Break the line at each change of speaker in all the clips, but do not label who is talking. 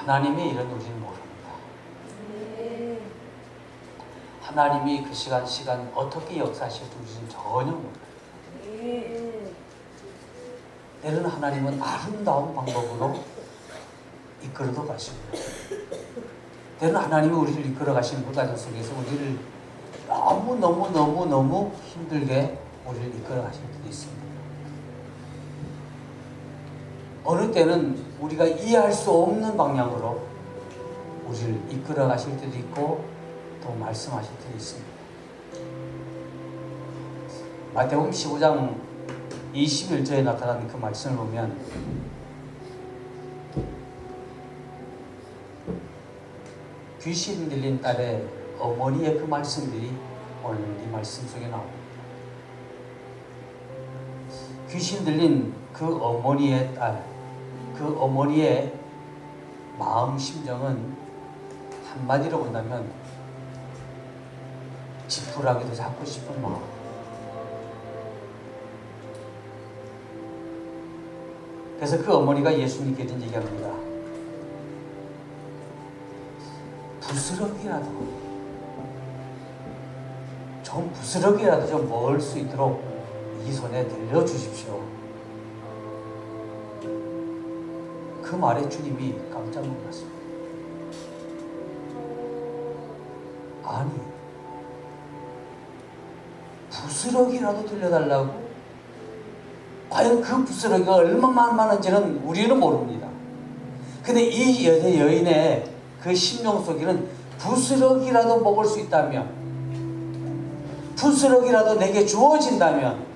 하나님의 일은 우리는 모릅니다. 하나님이 그 시간 시간 어떻게 역사하실지 우리는 전혀 몰라요. 때로는 하나님은 아름다운 방법으로 이끌어도 가시고 때로는 하나님이 우리를 이끌어 가시는 그 과정 속에서 우리를 너무 너무 너무 너무 힘들게 우리를 이끌어 가실 때도 있습니다. 어느 때는 우리가 이해할 수 없는 방향으로 우리를 이끌어 가실 때도 있고 또 말씀하실 때도 있습니다. 마태복음 15장 21절에 나타난 그 말씀을 보면 귀신 들린 딸의 어머니의 그 말씀들이 오늘 이 말씀 속에 나옵니다. 귀신 들린 그 어머니의 딸, 그 어머니의 마음 심정은 한마디로 본다면 지푸라기도 잡고 싶은 마음. 그래서 그 어머니가 예수님께 이런 얘기합니다. 부스럭이라도 좀 부스럭이라도 좀 먹을 수 있도록 이 손에 들려주십시오. 그 말에 주님이 깜짝 놀랐습니다. 아니, 부스럭이라도 들려달라고? 과연 그 부스러기가 얼마나 많은지는 우리는 모릅니다. 근데 이 여- 여인의 그 심령 속에는 부스러기라도 먹을 수 있다면, 부스러기라도 내게 주어진다면,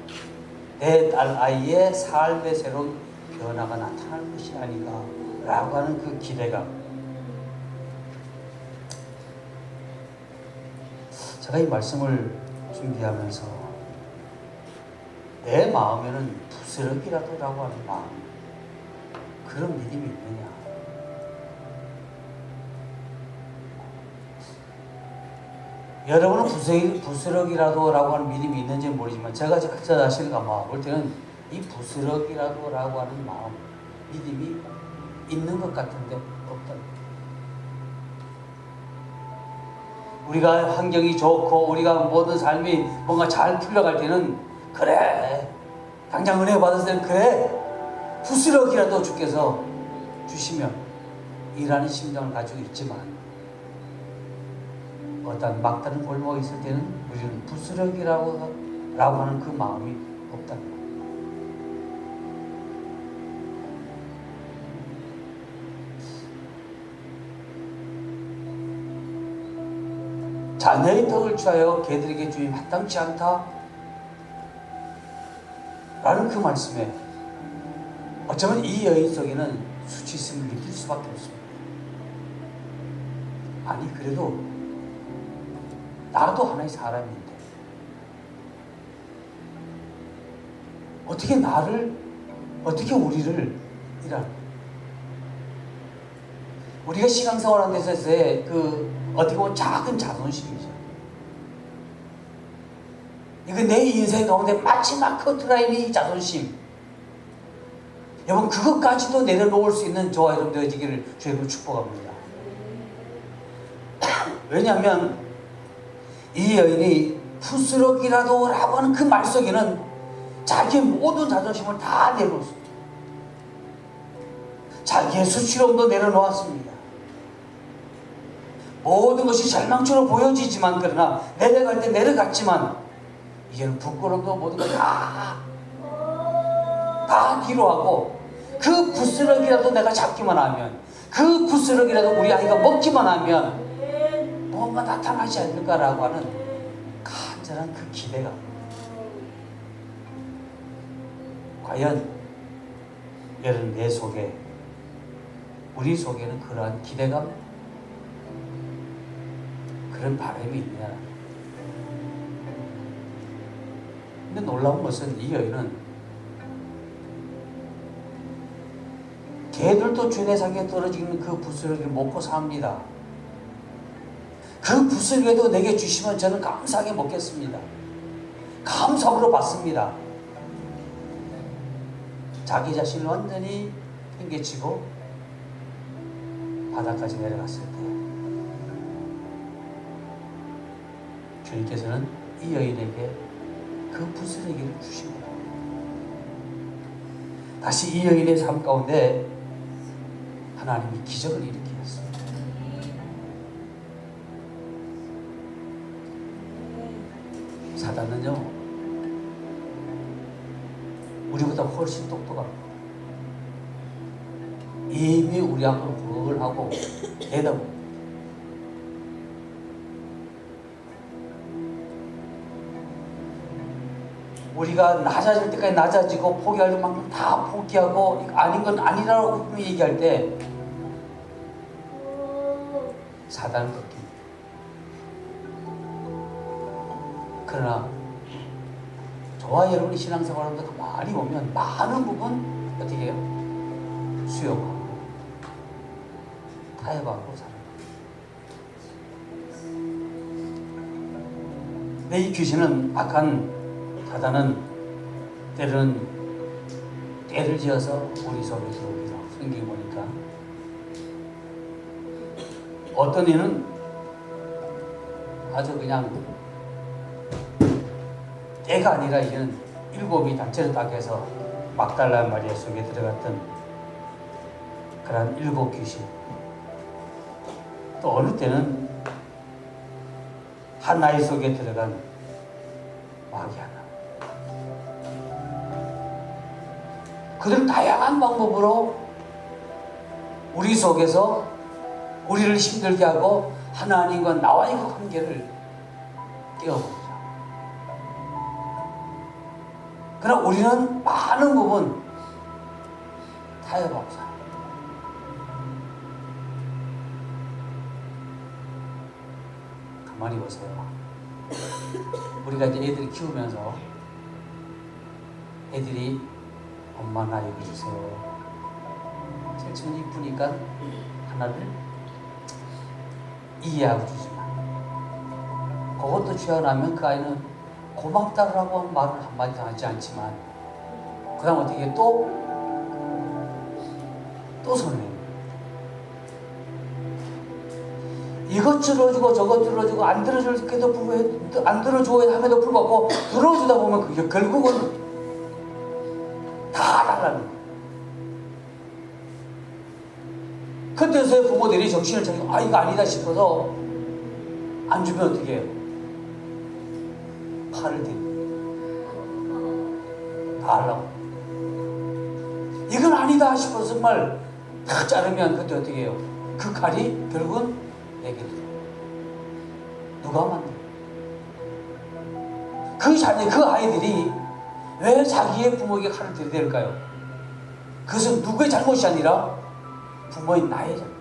내 딸 아이의 삶의 새로운 변화가 나타날 것이 아닌가, 라고 하는 그 기대감. 제가 이 말씀을 준비하면서 내 마음에는 부스럭이라도라고 하는 마음 그런 믿음이 있느냐 여러분은 부스럭, 부스럭이라도라고 하는 믿음이 있는지 모르지만 제가 저 자신을 아마 볼 때는 이 부스럭이라도라고 하는 마음 믿음이 있는 것 같은데 없다 우리가 환경이 좋고 우리가 모든 삶이 뭔가 잘 풀려갈 때는 그래 당장 은혜 받았을 때는 그래 부스럭이라도 주께서 주시면 이라는 심정을 가지고 있지만 어떤 막다른 골목에 있을 때는 우리는 부스럭이라고 라고 하는 그 마음이 자녀의 떡을 취하여 개들에게 주임 마땅치 않다. 라는 그 말씀에 어쩌면 이 여인 속에는 수치심을 느낄 수밖에 없습니다. 아니 그래도 나도 하나의 사람인데 어떻게 나를 어떻게 우리를 이런 우리가 신앙생활하는 데서의 그 어떻게 보면 작은 자존심이죠. 이거 내 인생 가운데 마지막 커트라인이 이 자존심. 여러분 그것까지도 내려놓을 수 있는 저와 여러분 되어지기를 주님으로 축복합니다. 왜냐하면 이 여인이 부스럭이라도 라고 하는 그 말 속에는 자기의 모든 자존심을 다 내놓았습니다. 자기의 수치로움도 내려놓았습니다. 모든 것이 절망처럼 보여지지만 그러나 내려갈 때 내려갔지만 이제는 부끄러움도 모든 걸다 다 뒤로 하고 그 부스럭이라도 내가 잡기만 하면 그 부스럭이라도 우리 아이가 먹기만 하면 뭔가 나타나지 않을까라고 하는 간절한 그 기대감. 과연 여러분 내 속에 우리 속에는 그러한 기대감 그런 바람이 있냐 근데 놀라운 것은 이 여인은 개들도 주인의 상에 떨어지는 그 부스러기를 먹고 삽니다. 그 부스러기도 내게 주시면 저는 감사하게 먹겠습니다. 감사함으로 받습니다. 자기 자신을 완전히 팽개치고 바다까지 내려갔을 때 주님께서는 이 여인에게 그 부스러기를 주신 거예요. 다시 이 여인의 삶 가운데 하나님이 기적을 일으키셨어요. 사단은요, 우리보다 훨씬 똑똑합니다. 이미 우리 앞으로 그걸 하고 대답. 우리가 낮아질 때까지 낮아지고 포기할 만큼 다 포기하고 아닌 건 아니라고 얘기할 때 사단을 꺾입니다. 그러나 저와 여러분이 신앙생활하면서 가만히 보면 많은 부분 어떻게 해요? 수용하고 타협하고. 근데 이 귀신은 악한 사단은 때로는 때를 지어서 우리 속에 들어오기도 생기고 보니까. 어떤 이는 아주 그냥 때가 아니라 이제는 일곱이 단체로 딱 해서 막달라 마리아 속에 들어갔던 그런 일곱 귀신. 또 어느 때는 한 나이 속에 들어간 마귀 하 그들 다양한 방법으로 우리 속에서 우리를 힘들게 하고 하나님과 나와의 그 관계를 깨어버리죠. 그러나 우리는 많은 부분 타협하고 살아요. 가만히 보세요. 우리가 이제 애들 키우면서 애들이 엄마 나 여기 주세요. 제일 이쁘니까 하나를 이해하고 주지만 그것도 취하나면 그 아이는 고맙다라고 말을 한마디도 하지 않지만 그 다음 어떻게 또, 또 손해요. 이것 들어주고 저것 들어주고 안 들어줄게도 불구하고 안 들어줘야 함에도 불구하고 들어주다 보면 그게 결국은 다 달라는 거예요. 그때서야 부모들이 정신을 차리고 아 이거 아니다 싶어서 안 주면 어떻게 해요? 팔을 대. 다 하려고. 이건 아니다 싶어서 정말 다 자르면 그때 어떻게 해요? 그 칼이 결국은 내게 들어. 누가 만든? 그 자녀, 그 아이들이 왜 자기의 부모에게 칼을 들이댈까요? 그것은 누구의 잘못이 아니라 부모인 나의 잘못이.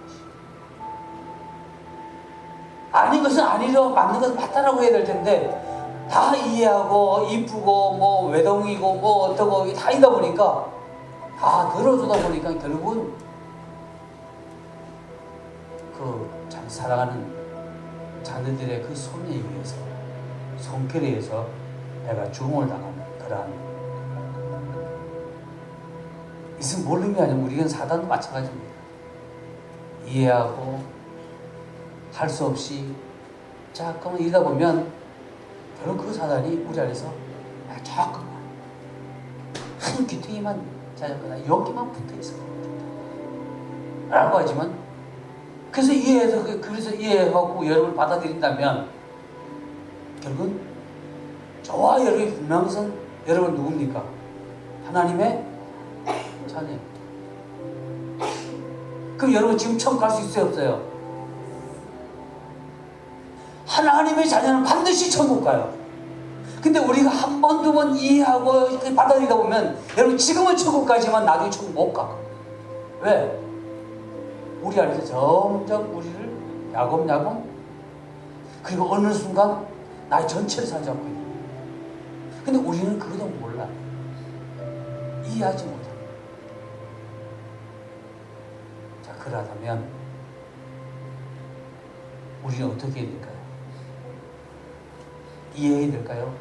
아닌 것은 아니려 맞는 것은 맞다라고 해야 될 텐데 다 이해하고 이쁘고 뭐 외동이고 뭐 어떠고 다 있다 보니까 다 들어주다 보니까 결국은 그참 사랑하는 자녀들의 그 손에 의해서 손길에 의해서 내가 죽음을 그 러한 이것은 모르는 게 아니라 우리는 사단도 마찬가지입니다. 이해하고 할 수 없이 자꾸만 이러다 보면 결국 그 사단이 우리 안에서 조금만 한 귀퉁이만 자작거나 여기만 붙어 있어 라고 하지만 그래서 이해해서 그- 그래서 이해하고 여러분을 받아들인다면 결국은 저와 여러분이 분명한 것은 여러분 누굽니까? 하나님의 자녀. 그럼 여러분 지금 천국 갈 수 있어요 없어요? 하나님의 자녀는 반드시 천국 가요. 근데 우리가 한 번, 두 번 이해하고 받아들이다 보면 여러분 지금은 천국 가지만 나중에 천국 못 가. 왜? 우리 안에서 점점 우리를 야곱야곱 그리고 어느 순간 나의 전체를 거예요. 근데 우리는 그것도 몰라요. 이해하지 못합니다. 자, 그러다면 우리는 어떻게 해야 될까요? 이해해야 될까요?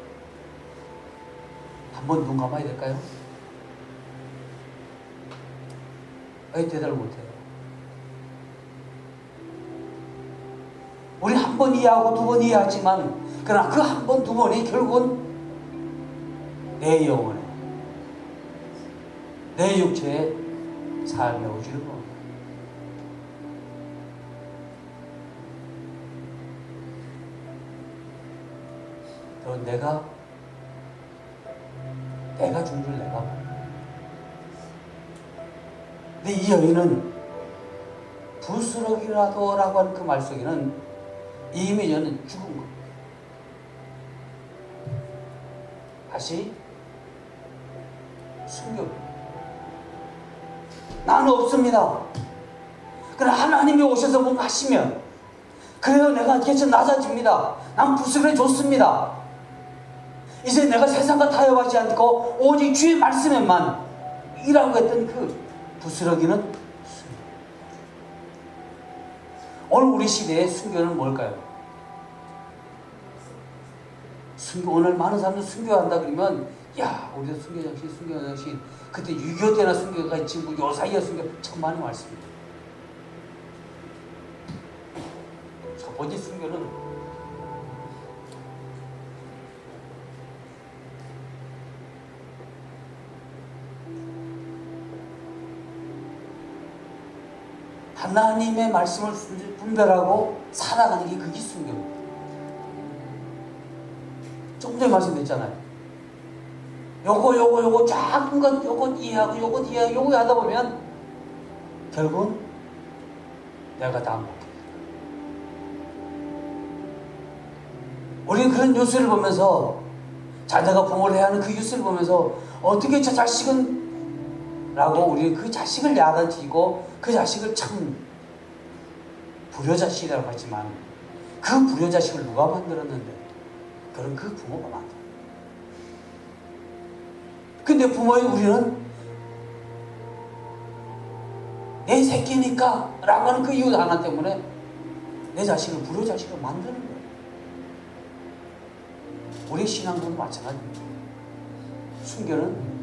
한번 눈 감아야 될까요? 왜 대답을 못해요? 우리 한 번 이해하고 두 번 이해하지만 그러나 그 한 번, 두 번이 결국은 내 영혼에 내 육체에 삶에 오지는 겁니다. 또 내가 내가 준 줄 내가 근데 이 여인은 부스럭이라도 라고 하는 그 말 속에는 이미 저는 죽은 겁니다. 다시 숨겨. 나는 없습니다. 그러나 하나님이 오셔서 뭔가 하시면 그래요 내가 이제 낮아집니다. 난 부스럭이 좋습니다. 이제 내가 세상과 타협하지 않고 오직 주의 말씀에만 일하고 했던 그 부스러기는. 오늘 우리 시대의 순교는 뭘까요? 순교 오늘 많은 사람들 순교한다 그러면 야 우리도 순교 정신 순교 정신 그때 6.25 때나 순교가 있지 뭐요 사이에 순교 참 많이 왔습니다. 첫 번째 순교는 하나님의 말씀을 분별하고 살아가는 게 그게 순교입니다. 조금 전에 말씀드렸잖아요. 요거 요거 요거 작은 것 요거 이해하고 요거 이해하고 요거 하다 보면 결국은 내가 다 먹게 돼. 우리는 그런 뉴스를 보면서 자녀가 부모를 해야 하는 그 뉴스를 보면서 어떻게 저 자식은 라고 우리는 그 자식을 야단치고 그 자식을 참 불효자식이라고 하지만 그 불효자식을 누가 만들었는데 그런 그 부모가 만들어 근데 부모인 우리는 내 새끼니까 라고 하는 그 이유 하나 때문에 내 자식을 불효 자식으로 만드는 거예요 우리 신앙도 마찬가지입니다 순교는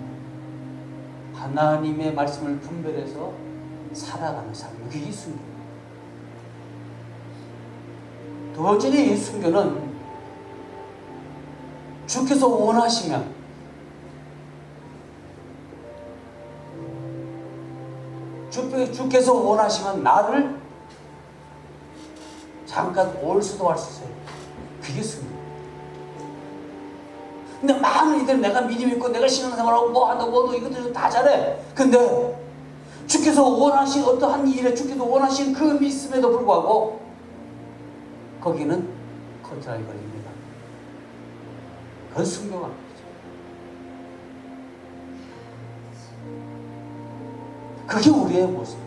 하나님의 말씀을 분별해서 살아가는 삶. 그게 순교. 두 번째는 이 순교는 주께서 원하시면 주, 주께서 원하시면 나를 잠깐 올 수도 할 수 있어요. 그게 순교. 근데 많은 이들 내가 믿음 있고 내가 신앙생활하고 뭐 한다고 뭐도 이것들 다 잘해. 근데 주께서 원하신 어떠한 일에 주께서 원하신 그 믿음에도 불구하고 거기는 컨트롤이 걸립니다. 그건 순교가 그게 우리의 모습.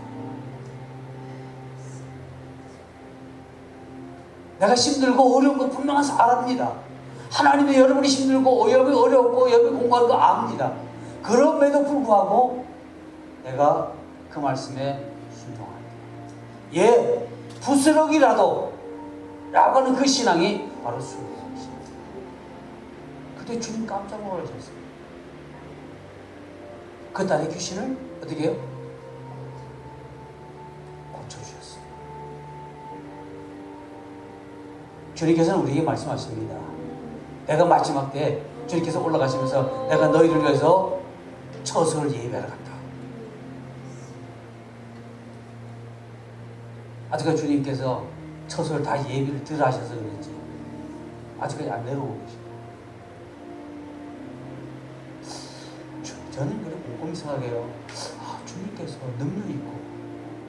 내가 힘들고 어려운 거 분명한 사람입니다. 하나님이 여러분이 힘들고 여러분이 어렵고 여러분이 공부하는 거 압니다. 그럼에도 불구하고 내가 그 말씀에 순종합니다. 예, 부스럭이라도 라고 하는 그 신앙이 바로 순종입니다. 그때 주님 깜짝 놀라셨어요. 그 딸의 귀신을 어떻게 해요? 주님께서는 우리에게 말씀하십니다. 내가 마지막 때 주님께서 올라가시면서 내가 너희를 위해서 처소를 예배하러 간다. 아직까지 주님께서 처소를 다 예비를 들 하셔서 그런지 아직까지 안 내려오고 계십니다. 저는 그래 곰곰이 생각해요. 아, 주님께서 능력 있고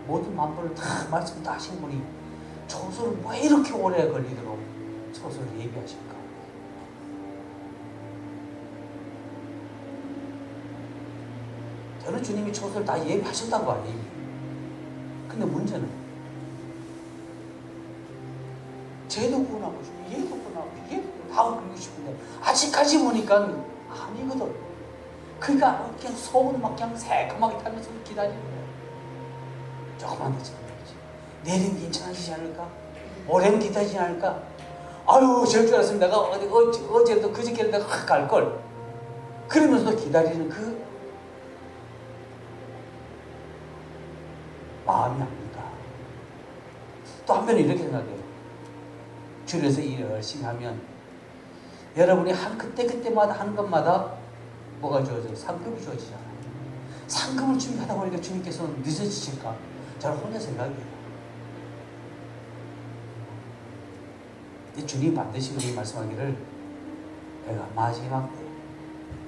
모든 만물을 다 말씀 다 하신 분이 처소를 왜 이렇게 오래 걸리도록 처소를 예비하실까? 저는 주님이 초소를 다 예비하셨다고 이미. 근데 문제는 쟤도 구원하고 싶고 얘도 구원하고 얘도 다 그리고 싶은데 아직까지 보니까 아니거든. 그러니까 그냥 속은 막 그냥 새까맣게 타면서 기다리는 거예요. 조금만 더 참아야지. 내일은 괜찮아지지 않을까? 모레는 기다리지 않을까? 아유, 저럴 줄 알았으면 내가 어디, 어제, 어제도 그저께도 내가 확 갈걸. 그러면서도 기다리는 그 마음이 압니다. 또 한편은 이렇게 생각해요. 줄여서 일 열심히 하면 여러분이 한 그때 그때마다 하는 것마다 뭐가 주어져요? 상급이 주어지잖아요. 상급을 준비하다 보니까 주님께서는 늦어지실까? 저는 혼자 생각이에 요. 이 주님 반드시 우리 말씀하기를 내가 마지막 때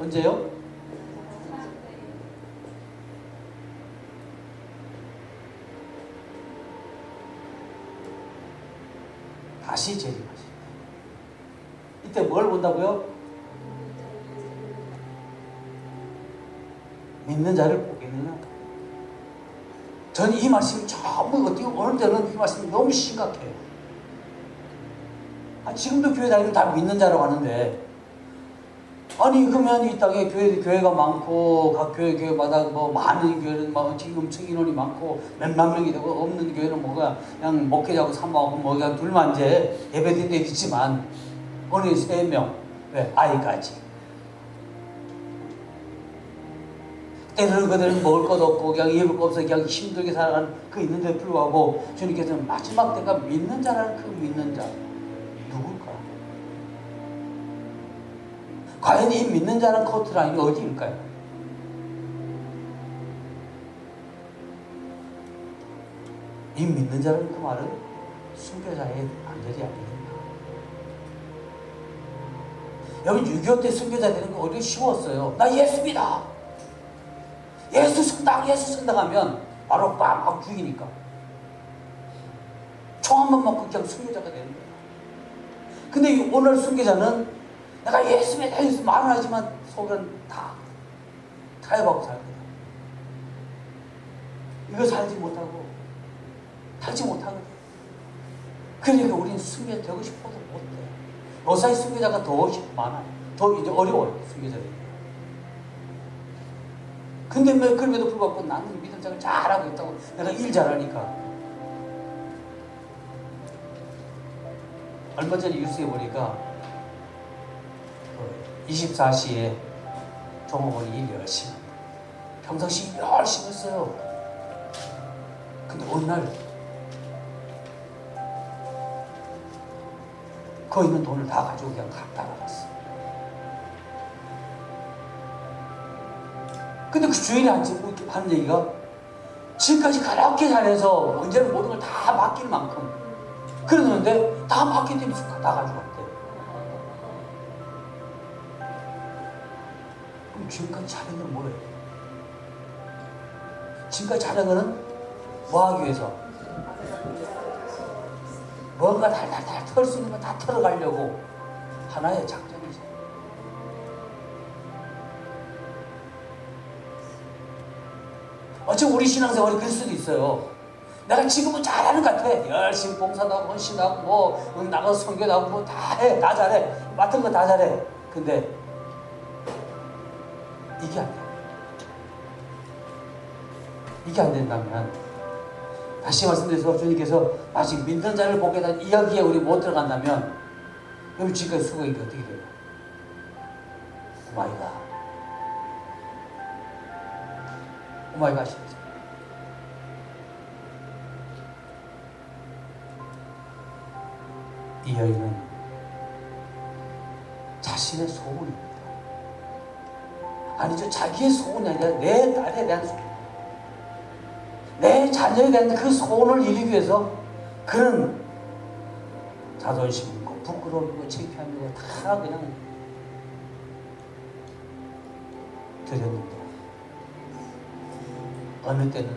언제요? 다시 재림하실 때. 이때 뭘 본다고요? 믿는 자를 보겠느냐? 저는 이 말씀이 전부 어떻게 어느 때는 이 말씀이 너무 심각해요. 아, 지금도 교회 다니면 다 믿는 자라고 하는데. 아니 그러면 이 땅에 교회 교회가 많고 각 교회 교회마다 뭐 많은 교회는 뭐 지금 엄청 인원이 많고 몇만 명이 되고 없는 교회는 뭐가 그냥 목회자고 사모하고 뭐 그냥 둘만 이제 예배드린 데 있지만 어느 세명 왜 아이까지. 때로는 그들은 먹을 것 없고 그냥 입을 거 없어 그냥 힘들게 살아가는 그 있는데 불구하고 주님께서는 마지막 때가 믿는 자라는 그 믿는 자 과연 이 믿는 자라는 커트라인이 어디일까요? 이 믿는 자라는 그 말은 순교자의 안절이 아니겠나? 여러분 6.25 때 순교자 되는 거 어디 쉬웠어요. 나 예수 믿어. 예수 선당 예수 선당 하면 바로 빡빡 죽이니까 총 한 번 맞고 그냥 순교자가 되는 거야 근데 이 오늘 순교자는 내가 예수 믿어 예수 말은 하지만 속은 다 타협하고 살거든. 이거 살지 못하고 살지 못하거든. 그러니까 우리는 순교자 되고 싶어도 못해 요사이 순교자가 더 많아요. 더 이제 어려워요 순교자들이. 근데 왜 그럼에도 불구하고 나는 믿음 생활 잘하고 있다고 내가 일 잘하니까. 얼마 전에 뉴스에 보니까 24시에 종업원이 일 열심히. 평상시 열심히 했어요. 근데 어느 날그 있는 돈을 다 가지고 그냥 갖다 나갔어. 근데 그 주인이 앉고 이렇게 하는 얘기가 지금까지 그렇게 잘해서 언제는 모든 걸 다 맡길 만큼 그러는데 다 맡긴 때문에 다 가져갔 지금까지 잘한 건 뭐예요? 지금까지 잘한 거는 뭐 하기 위해서? 뭔가 달달달 털 수 있는 거 다 털어가려고 하나의 작전이죠. 어차피 우리 신앙생활이 그럴 수도 있어요. 내가 지금은 잘하는 것 같아. 열심히 봉사도 하고, 헌신하고, 뭐, 나가서 성교도 하고, 뭐, 다 해. 다 잘해. 맡은 거 다 잘해. 근데, 이게 안 된다면, 다시 말씀드려서 주님께서 아직 믿는 자를 보게 된 이야기에 우리 못 들어간다면, 그럼 지금까지 수고한 게 어떻게 돼요? 오마이갓. 오마이갓이죠. 이 여인은 자신의 소원입니다. 아니죠. 자기의 소원이 아니라 내 딸에 대한 소원. 내 자녀에 대한 그 소원을 이루기 위해서 그는 자존심 있고 부끄러움 있고 창피함 있고 다 그냥 드렸는데 어느 때는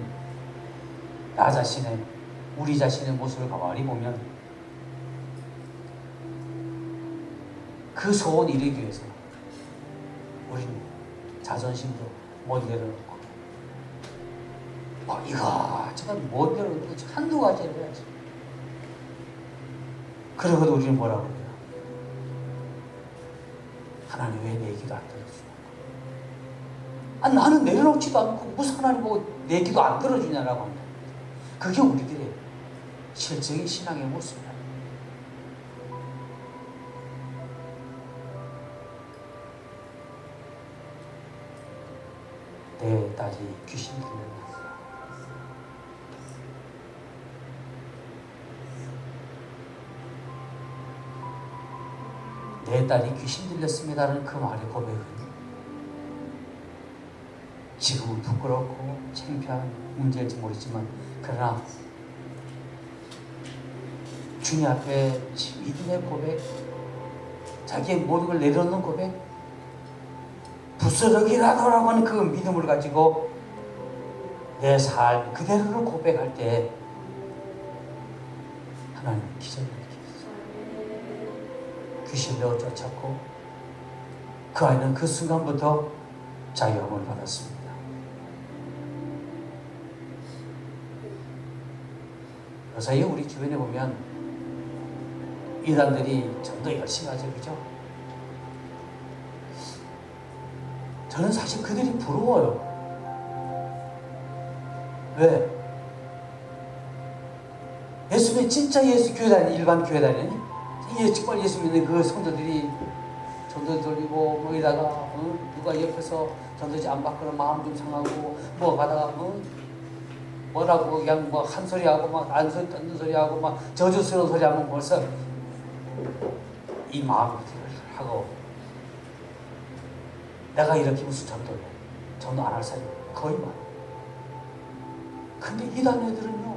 나 자신의 우리 자신의 모습을 가만히 보면 그 소원 이루기 위해서 우리는 자존심도 못 내려놓고 뭐 이거저건 못 내려놓고 한두 가지를 해야지. 그러고도 우리는 뭐라고 그래요? 하나님 왜 내 기도 안 들어주냐 아, 나는 내려놓지도 않고 무슨 하나님 보고 내 기도 안 들어주냐라고 합니다. 그게 우리들의 실적인 신앙의 모습이야 내 딸이 귀신 들렸어. 내 딸이 귀신 들렸습니다라는 그 말의 고백은 지금은 부끄럽고 창피한 문제일지 모르지만 그러나 주님 앞에 믿음의 고백 자기의 모든 걸 내려놓는 고백 부스러기라도라고 하는 그 믿음을 가지고 내 삶 그대로를 고백할 때 하나님 기적을. 귀신 내어 쫓았고 그 아이는 그 순간부터 자유함을 받았습니다. 그래서 우리 주변에 보면 이단들이 좀 더 열심히 하죠, 그죠? 저는 사실 그들이 부러워요. 왜? 예수님 진짜 예수 교회 다니 일반 교회 다니니? 예, 정말 예수 믿는 그 성도들이 전도 돌리고 뭐 이다가 어? 누가 옆에서 전도지 안 받거나 마음 좀 상하고 뭐 가다가 어? 뭐라고 그냥 뭐 한 소리 하고 막 안 소리 듣는 소리 하고 막 저주스러운 소리 하면 벌써 이 마음을 하고 내가 이렇게 무슨 전도를 전도 안 할 사람이 거의 많아. 근데 이단 애들은요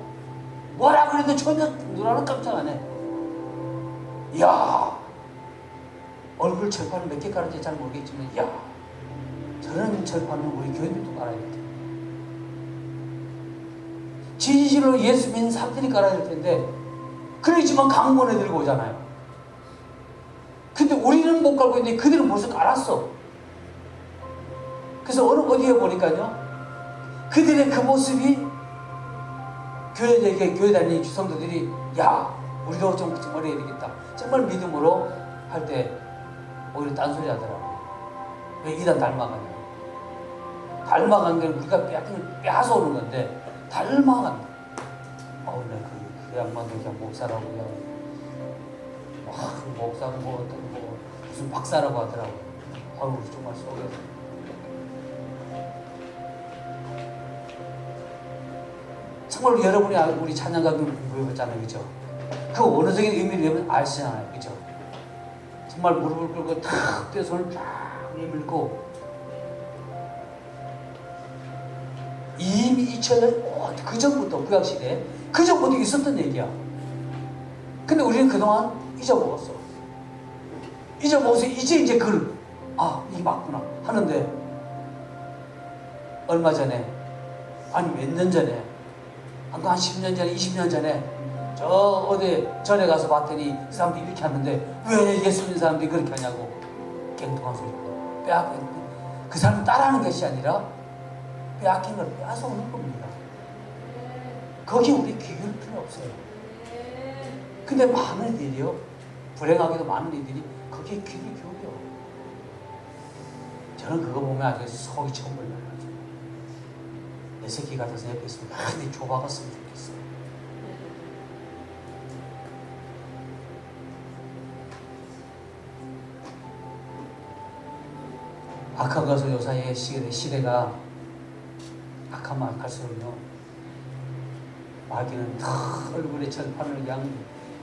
뭐라 그래도 전혀 누나는 깜짝 안 해. 야 얼굴 철판을 몇 개 깔았는지 잘 모르겠지만 야 저런 철판은 우리 교인들도 깔아야 돼. 진실로 예수 믿는 사람들이 깔아야 될 텐데 그러지만 강문에 들고 오잖아요. 근데 우리는 못 깔고 있는데 그들은 벌써 깔았어. 그래서 어느 어디에 보니까요. 그들의 그 모습이 교회에게 교회 다니는 성도들이 야 우리도 좀 정말 해야 되겠다. 정말 믿음으로 할 때 오히려 딴소리 하더라고요. 왜 이단 닮아가냐. 닮아간 게 우리가 빼앗아 오는 건데 닮아간 어우 내그 그 양반도 그냥 목사라고 그냥 와, 그 목사는 뭐 어떤 뭐 무슨 박사라고 하더라고. 아유 정말 속에서. 정말 여러분이 알- 우리 찬양가 공부해봤잖아요, 그죠? 그 원어적인 의미를 여러분 아시잖아요, 그죠? 정말 무릎을 꿇고 탁 뛰어 손을 쫙 내밀고 이미 2000년 그 전부터 구약시대 그 전부터 있었던 얘기야. 근데 우리는 그동안 잊어먹었어. 잊어먹어서 이제 이제 그걸 아 이게 맞구나 하는데 얼마 전에 아니 몇 년 전에 한 10년 전에 20년 전에 저 어디 전에 가서 봤더니 그 사람들이 이렇게 하는데 왜 예수 믿는 사람들이 그렇게 하냐고 깽통한 소리 빼앗긴 그 사람 따라하는 것이 아니라 빼앗긴 걸 빼앗아 오는 겁니다. 거기 우리 귀 기울 필요 없어요. 근데 많은 이들이요. 불행하게도 많은 이들이 거기에 귀를 기울여. 저는 그거 보면 아주 속이 처음 벌려요. 내 새끼 같아서 옆에 있으면 많이 좁아갔으면 좋겠어요. 것을 요사이의 시대, 시대가 악하면 악할수록요 마귀는 다 얼굴에 철판을 그냥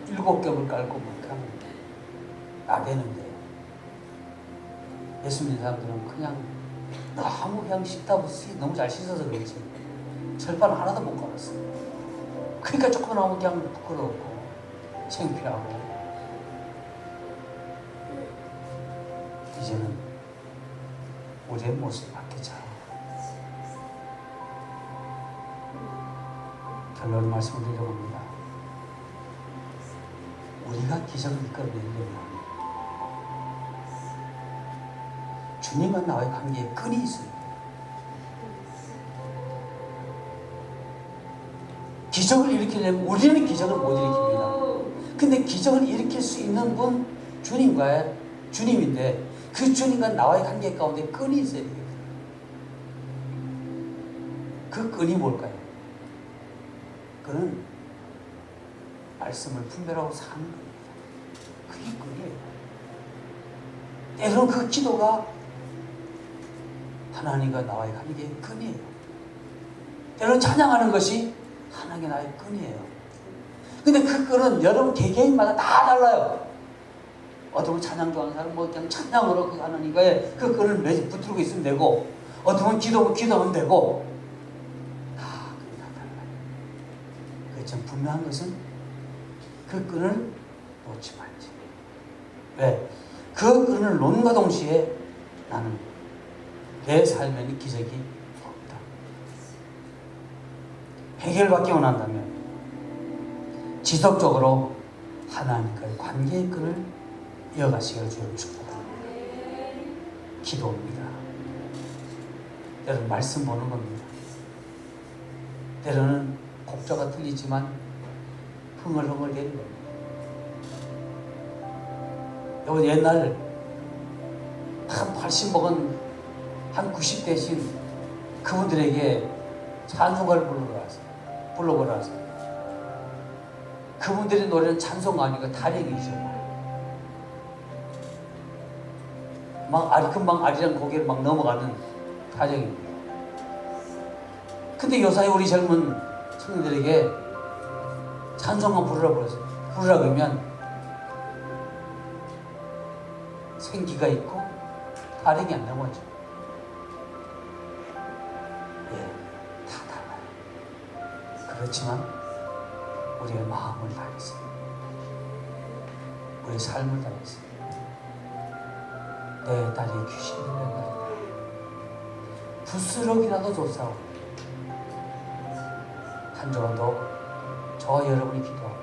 일곱 겹을 깔고 막 그냥 나대는데 예수 믿는 사람들은 그냥 너무 그냥 씻다 보시 너무 잘 씻어서 그렇지 철판 하나도 못 깔았어 그러니까 조금 나오면 그냥 부끄럽고 창피하고. 이제는 우리의 모습이 바뀌자 결론 말씀을 드려봅니다 우리가 기적을 이끌어내려면 주님과 나와의 관계에 끈이 있어야 돼요. 기적을 일으키려면 우리는 기적을 못 일으킵니다. 근데 기적을 일으킬 수 있는 분 주님과의 주님인데 그 주님과 나와의 관계 가운데 끈이 있어야 되거든요. 그 끈이 뭘까요? 그는 말씀을 분별하고 사는 겁니다. 그게 끈이에요. 때로는 그 기도가 하나님과 나와의 관계의 끈이에요. 때로는 찬양하는 것이 하나님과 나의 의 끈이에요. 근데 그 끈은 여러분 개개인마다 다 달라요. 어떤 분 찬양 좋아하는 사람 뭐 그냥 찬양으로 그 하나님과의 그 끈을 매 붙들고 있으면 되고 어떤 분 기도 기도하면 되고 다 그게 다 달라요. 그참 분명한 것은 그 끈을 놓지 말지. 왜? 그 끈을 놓는과 동시에 나는 내 삶에는 기적이 없다. 해결받기 원한다면 지속적으로 하나님과의 관계의 끈을 이어가시기를 주님 축복합니다. 기도입니다. 여러분 말씀 보는 겁니다. 때로는 곡조가 틀리지만 흥얼흥얼대는 겁니다. 여러분 옛날 한 80 먹은 한 90 대신 그분들에게 찬송가를 불러보라 하세요. 불러보라 하세요. 그분들의 노래는 찬송가 아니고 타령이죠. 막 아리 금방 아리랑 고개를 막 넘어가는 타령입니다. 근데 요사이 우리 젊은 청년들에게 찬송가 부르라 그러세요. 부르라 그러면 생기가 있고 타령이 안 넘어져. 예, 다 달라요. 그렇지만 우리의 마음을 다해서 우리 삶을 다해서 내 딸이 귀신 들렸다 부스럭이라도 줬사오 한 주간도 저와 여러분이 기도하고.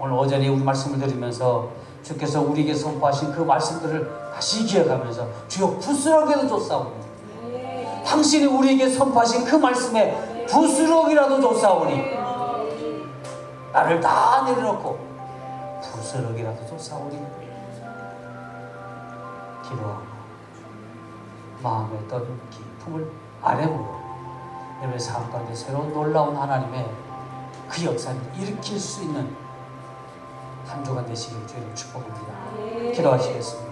오늘 오전에 우리 말씀을 들으면서 주께서 우리에게 선포하신 그 말씀들을 다시 기억하면서 주여 부스럭이라도 줬사오니 당신이 우리에게 선포하신 그 말씀에 부스럭이라도 줬사오니 나를 다 내려놓고 부스럭이라도 줬사오니 기도하고 마음에 떠는 기쁨을 아뢰므로 여러분의 삶 가운데 새로운 놀라운 하나님의 그 역사를 일으킬 수 있는 한 주간 되시길 주님 축복합니다. 기도하시겠습니다.